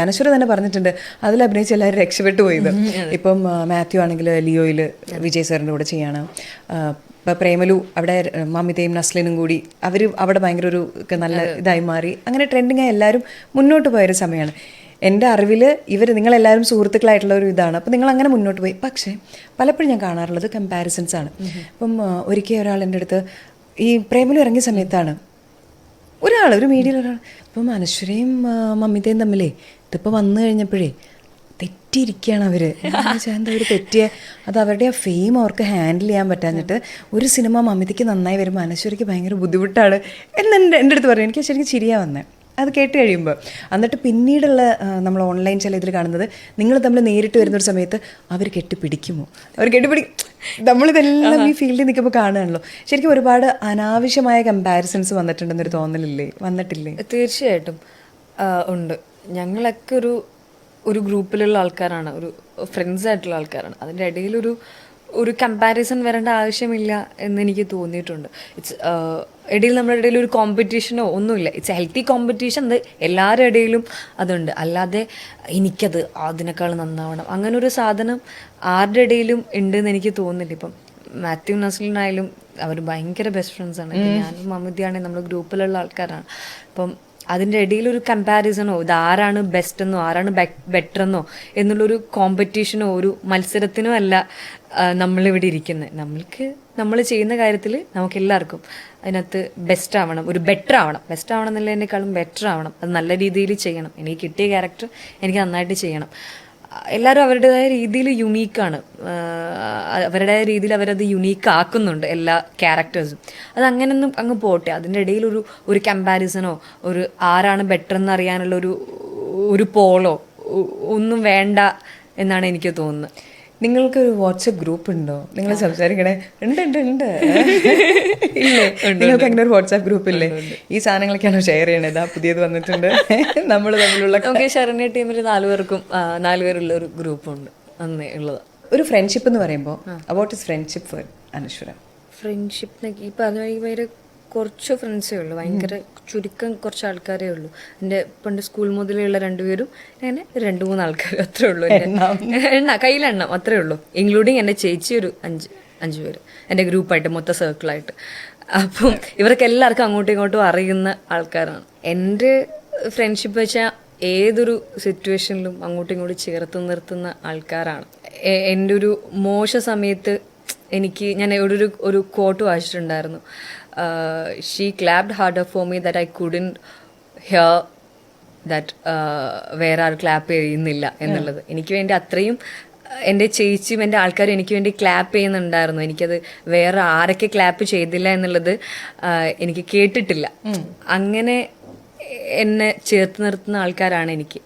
അനശ്വര തന്നെ പറഞ്ഞിട്ടുണ്ട്. അതിൽ അഭിനയിച്ച് എല്ലാവരും രക്ഷപ്പെട്ടു പോയത്. ഇപ്പം മാത്യു ആണെങ്കിൽ ലിയോയിൽ വിജയ് സാറിന്റെ കൂടെ ചെയ്യാണ്. ഇപ്പം പ്രേമലു അവിടെ മമിതയും നസ്ലിനും കൂടി അവർ അവിടെ ഭയങ്കര ഒരു നല്ല ഇതായി മാറി. അങ്ങനെ ട്രെൻഡിങ് ആയി എല്ലാവരും മുന്നോട്ട് പോയൊരു സമയമാണ്. എന്റെ അറിവിൽ ഇവർ നിങ്ങളെല്ലാവരും സുഹൃത്തുക്കളായിട്ടുള്ള ഒരു ഇതാണ്. അപ്പം നിങ്ങൾ അങ്ങനെ മുന്നോട്ട് പോയി. പക്ഷേ പലപ്പോഴും ഞാൻ കാണാറുള്ളത് കമ്പാരിസൺസ് ആണ്. ഇപ്പം ഒരിക്കൽ ഒരാൾ എന്റെ അടുത്ത് ഈ പ്രേമലു ഇറങ്ങിയ സമയത്താണ് ഒരാൾ ഒരു മീഡിയയിൽ ഒരാൾ ഇപ്പം അനശ്വരയും മമ്മിതയും മമിതയും തമ്മിലേ ഇതിപ്പോൾ വന്നു കഴിഞ്ഞപ്പോഴേ തെറ്റിയിരിക്കുകയാണ് അവർ എന്താ തെറ്റിയ? അത് അവരുടെ ആ ഫെയിം അവർക്ക് ഹാൻഡിൽ ചെയ്യാൻ പറ്റാഞ്ഞിട്ട് ഒരു സിനിമ മമിതയ്ക്ക് നന്നായി വരുമ്പോൾ അനശ്വരയ്ക്ക് ഭയങ്കര ബുദ്ധിമുട്ടാണ് എന്ന് എന്റെ അടുത്ത് പറഞ്ഞു എനിക്ക് ശരിക്കും ചിരിയാ വന്നേ. അത് കേട്ട് കഴിയുമ്പോൾ എന്നിട്ട് പിന്നീടുള്ള നമ്മൾ ഓൺലൈൻ ചില ഇതിൽ കാണുന്നത് നിങ്ങൾ തമ്മിൽ നേരിട്ട് വരുന്ന ഒരു സമയത്ത് അവർ കെട്ടിപ്പിടിക്കുമോ? അവർ കെട്ടിപ്പിടി നമ്മളിതെല്ലാം ഈ ഫീൽഡിൽ നിൽക്കുമ്പോൾ കാണുകയാണല്ലോ. ശരിക്കും ഒരുപാട് അനാവശ്യമായ കമ്പാരിസൺസ് വന്നിട്ടുണ്ടെന്നൊരു തോന്നലില്ലേ? വന്നിട്ടില്ലേ? തീർച്ചയായിട്ടും. ഉണ്ട്. ഞങ്ങളൊക്കെ ഒരു ഒരു ഗ്രൂപ്പിലുള്ള ആൾക്കാരാണ്. ഒരു ഫ്രണ്ട്സ് ആയിട്ടുള്ള ആൾക്കാരാണ്. അതിന്റെ ഇടയിൽ ഒരു കമ്പാരിസൺ വരേണ്ട ആവശ്യമില്ല എന്ന് എനിക്ക് തോന്നിയിട്ടുണ്ട്. ഇറ്റ്സ് ഇടയിൽ നമ്മുടെ ഇടയിൽ ഒരു കോമ്പറ്റീഷനോ ഒന്നുമില്ല. ഇറ്റ്സ് ഹെൽത്തി കോമ്പറ്റീഷൻ അത് എല്ലാവരുടെ ഇടയിലും അതുണ്ട്. അല്ലാതെ എനിക്കത് അതിനേക്കാൾ നന്നാവണം. അങ്ങനെ ഒരു സാധനം ആരുടെ ഇടയിലും ഉണ്ട് എന്ന് എനിക്ക് തോന്നുന്നില്ല. ഇപ്പം മാത്യു നസ്ലിനായാലും അവർ ഭയങ്കര ബെസ്റ്റ് ഫ്രണ്ട്സ് ആണ്. ഇപ്പം ഞാനും മമ്മൂദിയാണെങ്കിൽ നമ്മുടെ ഗ്രൂപ്പിലുള്ള ആൾക്കാരാണ്. അപ്പം അതിന്റെ ഇടയിൽ ഒരു കമ്പാരിസണോ ഇത് ആരാണ് ബെസ്റ്റ് എന്നോ ആരാണ് ബെറ്റർ എന്നോ എന്നുള്ളൊരു കോമ്പറ്റീഷനോ ഒരു മത്സരത്തിനോ അല്ല നമ്മളിവിടെ ഇരിക്കുന്നത് നമ്മൾക്ക് നമ്മൾ ചെയ്യുന്ന കാര്യത്തിൽ നമുക്ക് എല്ലാവർക്കും അതിനകത്ത് ബെസ്റ്റ് ആവണം ഒരു ബെറ്റർ ആവണം. ബെസ്റ്റ് ആവണം എന്നുള്ളതിനേക്കാളും ബെറ്റർ ആവണം. അത് നല്ല രീതിയിൽ ചെയ്യണം. എനിക്ക് കിട്ടിയ ക്യാരക്ടർ എനിക്ക് നന്നായിട്ട് ചെയ്യണം. എല്ലാവരും അവരുടേതായ രീതിയിൽ യുണീക്കാണ് അവരുടേതായ രീതിയിൽ അവരത് യുണീക്ക് ആക്കുന്നുണ്ട് എല്ലാ ക്യാരക്ടേഴ്സും അത് അങ്ങനെയൊന്നും അങ്ങ് പോട്ടെ. അതിന്റെ ഇടയിൽ ഒരു ഒരു കമ്പാരിസണോ ഒരു ആരാണ് ബെറ്റർ എന്ന് അറിയാനുള്ള ഒരു ഒരു പോളോ ഒന്നും വേണ്ട എന്നാണ് എനിക്ക് തോന്നുന്നത്. നിങ്ങൾക്ക് ഒരു വാട്സപ്പ് ഗ്രൂപ്പ് ഉണ്ടോ? നിങ്ങൾ സംസാരിക്കണേ. ഉണ്ട് ഉണ്ട് ഉണ്ട്. ഇല്ലേ? നിങ്ങൾക്ക് അങ്ങനെ ഒരു വാട്സാപ്പ് ഗ്രൂപ്പ് ഇല്ലേ? ഈ സാധനങ്ങളൊക്കെയാണോ ഷെയർ ചെയ്യണത്? ആ പുതിയത് വന്നിട്ടുണ്ട്. നമ്മൾ തമ്മിലുള്ള ശരണ്യ ടീമിൽ നാലുപേർക്കും നാലുപേരുള്ള ഒരു ഗ്രൂപ്പുണ്ട് അന്നേ ഉള്ളത്. ഒരു ഫ്രണ്ട്ഷിപ്പ് എന്ന് പറയുമ്പോൾ about is friendship for Anaswara friendship ഈ പറഞ്ഞ പേര് കുറച്ച് ഫ്രണ്ട്സേ ഉള്ളൂ. ഭയങ്കര ചുരുക്കം കുറച്ച് ആൾക്കാരേ ഉള്ളൂ. എന്റെ പണ്ട് സ്കൂൾ മുതലുള്ള രണ്ടുപേരും അങ്ങനെ രണ്ട് മൂന്ന് ആൾക്കാർ അത്രേ ഉള്ളൂ. എണ്ണ. കയ്യിലെണ്ണം അത്രേ ഉള്ളൂ. ഇൻക്ലൂഡിങ് എന്റെ ചേച്ചി ഒരു അഞ്ച് അഞ്ച് പേര്. എന്റെ ഗ്രൂപ്പായിട്ട് മൊത്തം സർക്കിളായിട്ട് അപ്പം ഇവർക്ക് എല്ലാവർക്കും അങ്ങോട്ടും ഇങ്ങോട്ടും അറിയുന്ന ആൾക്കാരാണ്. എന്റെ ഫ്രണ്ട്ഷിപ്പ് വെച്ചാൽ ഏതൊരു സിറ്റുവേഷനിലും അങ്ങോട്ടും ഇങ്ങോട്ടും ചേർത്ത് നിർത്തുന്ന ആൾക്കാരാണ്. എന്റെ ഒരു മോശ സമയത്ത് എനിക്ക് ഞാൻ ഒരു ഒരു quote വായിച്ചിട്ടുണ്ടായിരുന്നു. She clapped harder for me that I couldn't hear that വേറെ ആൾ ക്ലാപ്പ് ചെയ്യുന്നില്ല എന്നുള്ളത്. എനിക്ക് വേണ്ടി അത്രയും എന്റെ ചേച്ചിയും എന്റെ ആൾക്കാരും എനിക്ക് വേണ്ടി ക്ലാപ്പ് ചെയ്യുന്നുണ്ടായിരുന്നു. എനിക്കത് വേറെ ആരൊക്കെ ക്ലാപ്പ് ചെയ്തില്ല എന്നുള്ളത് എനിക്ക് കേട്ടിട്ടില്ല. അങ്ങനെ എന്നെ ചേർത്ത് നിർത്തുന്ന ആൾക്കാരാണ് എനിക്ക്.